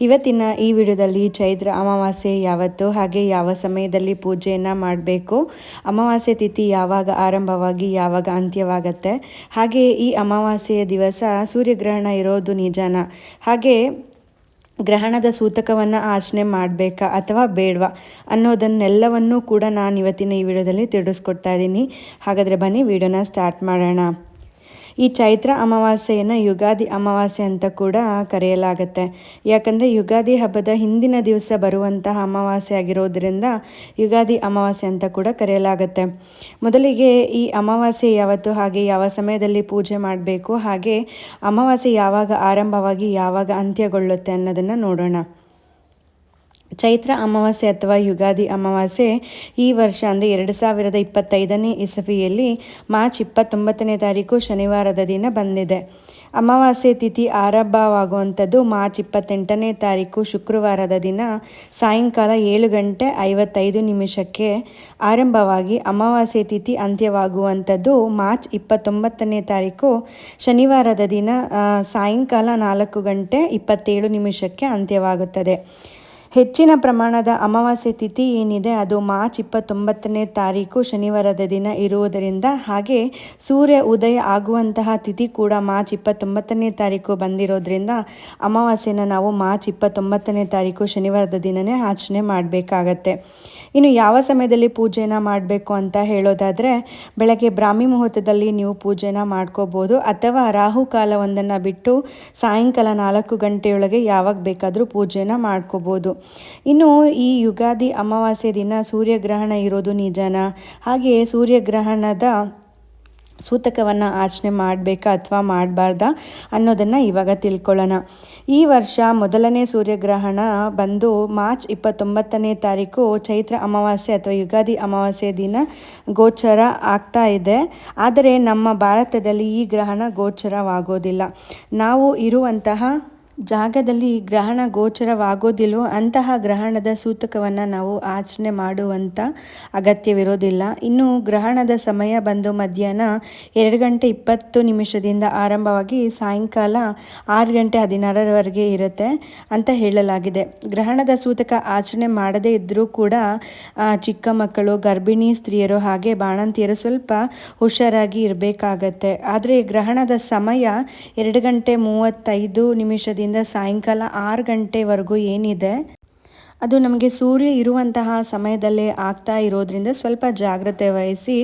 ಇವತ್ತಿನ ಈ ವಿಡಿಯೋದಲ್ಲಿ ಚೈತ್ರ ಅಮಾವಾಸ್ಯೆ ಯಾವತ್ತು ಹಾಗೆ ಯಾವ ಸಮಯದಲ್ಲಿ ಪೂಜೆಯನ್ನು ಮಾಡಬೇಕು, ಅಮಾವಾಸ್ಯೆ ತಿಥಿ ಯಾವಾಗ ಆರಂಭವಾಗಿ ಯಾವಾಗ ಅಂತ್ಯವಾಗತ್ತೆ, ಹಾಗೆ ಈ ಅಮಾವಾಸ್ಯೆಯ ದಿವಸ ಸೂರ್ಯಗ್ರಹಣ ಇರೋದು ನಿಜಾನ? ಹಾಗೆ ಗ್ರಹಣದ ಸೂತಕವನ್ನು ಆಚರಣೆ ಮಾಡಬೇಕಾ ಅಥವಾ ಬೇಡವಾ ಅನ್ನೋದನ್ನೆಲ್ಲವನ್ನೂ ಕೂಡ ನಾನು ಇವತ್ತಿನ ಈ ವಿಡಿಯೋದಲ್ಲಿ ತಿಳಿಸ್ಕೊಡ್ತಾ ಇದ್ದೀನಿ. ಹಾಗಾದರೆ ಬನ್ನಿ, ವಿಡಿಯೋನ ಸ್ಟಾರ್ಟ್ ಮಾಡೋಣ. ಈ ಚೈತ್ರ ಅಮಾವಾಸ್ಯೆಯನ್ನು ಯುಗಾದಿ ಅಮಾವಾಸ್ಯೆ ಅಂತ ಕೂಡ ಕರೆಯಲಾಗುತ್ತೆ. ಯಾಕಂದರೆ ಯುಗಾದಿ ಹಬ್ಬದ ಹಿಂದಿನ ದಿವಸ ಬರುವಂತಹ ಅಮಾವಾಸ್ಯೆ ಆಗಿರೋದ್ರಿಂದ ಯುಗಾದಿ ಅಮಾವಾಸ್ಯೆ ಅಂತ ಕೂಡ ಕರೆಯಲಾಗುತ್ತೆ. ಮೊದಲಿಗೆ ಈ ಅಮಾವಾಸ್ಯೆ ಯಾವತ್ತು ಹಾಗೆ ಯಾವ ಸಮಯದಲ್ಲಿ ಪೂಜೆ ಮಾಡಬೇಕು ಹಾಗೆ ಅಮಾವಾಸ್ಯೆ ಯಾವಾಗ ಆರಂಭವಾಗಿ ಯಾವಾಗ ಅಂತ್ಯಗೊಳ್ಳುತ್ತೆ ಅನ್ನೋದನ್ನು ನೋಡೋಣ. ಚೈತ್ರ ಅಮಾವಾಸ್ಯೆ ಅಥವಾ ಯುಗಾದಿ ಅಮಾವಾಸ್ಯೆ ಈ ವರ್ಷ ಅಂದರೆ ಎರಡು ಸಾವಿರದ ಇಪ್ಪತ್ತೈದನೇ ಇಸವಿಯಲ್ಲಿ ಮಾರ್ಚ್ ಇಪ್ಪತ್ತೊಂಬತ್ತನೇ ತಾರೀಕು ಶನಿವಾರದ ದಿನ ಬಂದಿದೆ. ಅಮಾವಾಸ್ಯೆ ತಿಥಿ ಆರಂಭವಾಗುವಂಥದ್ದು ಮಾರ್ಚ್ ಇಪ್ಪತ್ತೆಂಟನೇ ತಾರೀಕು ಶುಕ್ರವಾರದ ದಿನ. ಸಾಯಂಕಾಲ ಏಳು ಗಂಟೆ ಐವತ್ತೈದು ನಿಮಿಷಕ್ಕೆ ಆರಂಭವಾಗಿ ಅಮಾವಾಸ್ಯೆ ತಿಥಿ ಅಂತ್ಯವಾಗುವಂಥದ್ದು ಮಾರ್ಚ್ ಇಪ್ಪತ್ತೊಂಬತ್ತನೇ ತಾರೀಕು ಶನಿವಾರದ ದಿನ. ಸಾಯಂಕಾಲ ನಾಲ್ಕು ಗಂಟೆ ಇಪ್ಪತ್ತೇಳು ನಿಮಿಷಕ್ಕೆ ಅಂತ್ಯವಾಗುತ್ತದೆ. ಹೆಚ್ಚಿನ ಪ್ರಮಾಣದ ಅಮಾವಾಸ್ಯೆ ತಿಥಿ ಏನಿದೆ ಅದು ಮಾರ್ಚ್ ಇಪ್ಪತ್ತೊಂಬತ್ತನೇ ತಾರೀಕು ಶನಿವಾರದ ದಿನ ಇರುವುದರಿಂದ ಹಾಗೆ ಸೂರ್ಯ ಉದಯ ಆಗುವಂತಹ ತಿಥಿ ಕೂಡ ಮಾರ್ಚ್ ಇಪ್ಪತ್ತೊಂಬತ್ತನೇ ತಾರೀಕು ಬಂದಿರೋದ್ರಿಂದ ಅಮಾವಾಸ್ಯೆನ ನಾವು ಮಾರ್ಚ್ ಇಪ್ಪತ್ತೊಂಬತ್ತನೇ ತಾರೀಕು ಶನಿವಾರದ ದಿನವೇ ಆಚರಣೆ ಮಾಡಬೇಕಾಗತ್ತೆ. ಇನ್ನು ಯಾವ ಸಮಯದಲ್ಲಿ ಪೂಜೆನ ಮಾಡಬೇಕು ಅಂತ ಹೇಳೋದಾದರೆ ಬೆಳಗ್ಗೆ ಬ್ರಾಹ್ಮಿ ಮುಹೂರ್ತದಲ್ಲಿ ನೀವು ಪೂಜೆನ ಮಾಡ್ಕೋಬೋದು ಅಥವಾ ರಾಹುಕಾಲ ಒಂದನ್ನು ಬಿಟ್ಟು ಸಾಯಂಕಾಲ ನಾಲ್ಕು ಗಂಟೆಯೊಳಗೆ ಯಾವಾಗ ಬೇಕಾದರೂ ಪೂಜೆನ ಮಾಡ್ಕೋಬೋದು. ಇನ್ನು ಈ ಯುಗಾದಿ ಅಮಾವಾಸ್ಯೆ ದಿನ ಸೂರ್ಯಗ್ರಹಣ ಇರೋದು ನಿಜಾನ? ಹಾಗೆಯೇ ಸೂರ್ಯಗ್ರಹಣದ ಸೂತಕವನ್ನು ಆಚರಣೆ ಮಾಡಬೇಕಾ ಅಥವಾ ಮಾಡಬಾರ್ದಾ ಅನ್ನೋದನ್ನು ಇವಾಗ ತಿಳ್ಕೊಳ್ಳೋಣ. ಈ ವರ್ಷ ಮೊದಲನೇ ಸೂರ್ಯಗ್ರಹಣ ಬಂದು ಮಾರ್ಚ್ ಇಪ್ಪತ್ತೊಂಬತ್ತನೇ ತಾರೀಕು ಚೈತ್ರ ಅಮಾವಾಸ್ಯೆ ಅಥವಾ ಯುಗಾದಿ ಅಮಾವಾಸ್ಯೆ ದಿನ ಗೋಚರ ಆಗ್ತಾ ಇದೆ. ಆದರೆ ನಮ್ಮ ಭಾರತದಲ್ಲಿ ಈ ಗ್ರಹಣ ಗೋಚರವಾಗೋದಿಲ್ಲ. ನಾವು ಇರುವಂತಹ ಜಾಗದಲ್ಲಿ ಗ್ರಹಣ ಗೋಚರವಾಗೋದಿಲ್ವೋ ಅಂತಹ ಗ್ರಹಣದ ಸೂತಕವನ್ನು ನಾವು ಆಚರಣೆ ಮಾಡುವಂಥ ಅಗತ್ಯವಿರೋದಿಲ್ಲ. ಇನ್ನು ಗ್ರಹಣದ ಸಮಯ ಬಂದು ಮಧ್ಯಾಹ್ನ ಎರಡು ಗಂಟೆ ಇಪ್ಪತ್ತು ನಿಮಿಷದಿಂದ ಆರಂಭವಾಗಿ ಸಾಯಂಕಾಲ ಆರು ಗಂಟೆ ಹದಿನಾರರವರೆಗೆ ಇರುತ್ತೆ ಅಂತ ಹೇಳಲಾಗಿದೆ. ಗ್ರಹಣದ ಸೂತಕ ಆಚರಣೆ ಮಾಡದೇ ಇದ್ದರೂ ಕೂಡ ಚಿಕ್ಕ ಮಕ್ಕಳು, ಗರ್ಭಿಣಿ ಸ್ತ್ರೀಯರು ಹಾಗೆ ಬಾಣಂತಿಯರು ಸ್ವಲ್ಪ ಹುಷಾರಾಗಿ ಇರಬೇಕಾಗತ್ತೆ. ಆದರೆ ಗ್ರಹಣದ ಸಮಯ ಎರಡು ಗಂಟೆ ಮೂವತ್ತೈದು ನಿಮಿಷದಿಂದ ಸಾಯಂಕಾಲ ಆರು ಗಂಟೆವರೆಗೂ ಏನಿದೆ, ಅದು ನಮಗೆ ಸೂರ್ಯ ಇರುವಂತಹ ಸಮಯದಲ್ಲೇ ಆಗ್ತಾ ಇರೋದ್ರಿಂದ ಸ್ವಲ್ಪ ಜಾಗ್ರತೆ ವಹಿಸಿ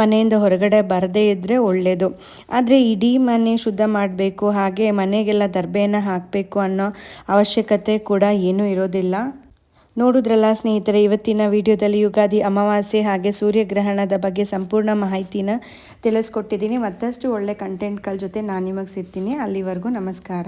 ಮನೆಯಿಂದ ಹೊರಗಡೆ ಬರದೇ ಇದ್ದರೆ ಒಳ್ಳೆಯದು ಆದರೆ ಇಡೀ ಮನೆ ಶುದ್ಧ ಮಾಡಬೇಕು, ಹಾಗೆ ಮನೆಗೆಲ್ಲ ದರ್ಬೆಯನ್ನು ಹಾಕಬೇಕು ಅನ್ನೋ ಅವಶ್ಯಕತೆ ಕೂಡ ಏನೂ ಇರೋದಿಲ್ಲ. ನೋಡಿದ್ರಲ್ಲ ಸ್ನೇಹಿತರೆ, ಇವತ್ತಿನ ವಿಡಿಯೋದಲ್ಲಿ ಯುಗಾದಿ ಅಮಾವಾಸ್ಯೆ ಹಾಗೆ ಸೂರ್ಯಗ್ರಹಣದ ಬಗ್ಗೆ ಸಂಪೂರ್ಣ ಮಾಹಿತಿನ ತಿಳಿಸ್ಕೊಟ್ಟಿದ್ದೀನಿ. ಮತ್ತಷ್ಟು ಒಳ್ಳೆ ಕಂಟೆಂಟ್ಗಳ ಜೊತೆ ನಾನು ನಿಮಗೆ ಸಿಗ್ತೀನಿ. ಅಲ್ಲಿವರೆಗೂ ನಮಸ್ಕಾರ.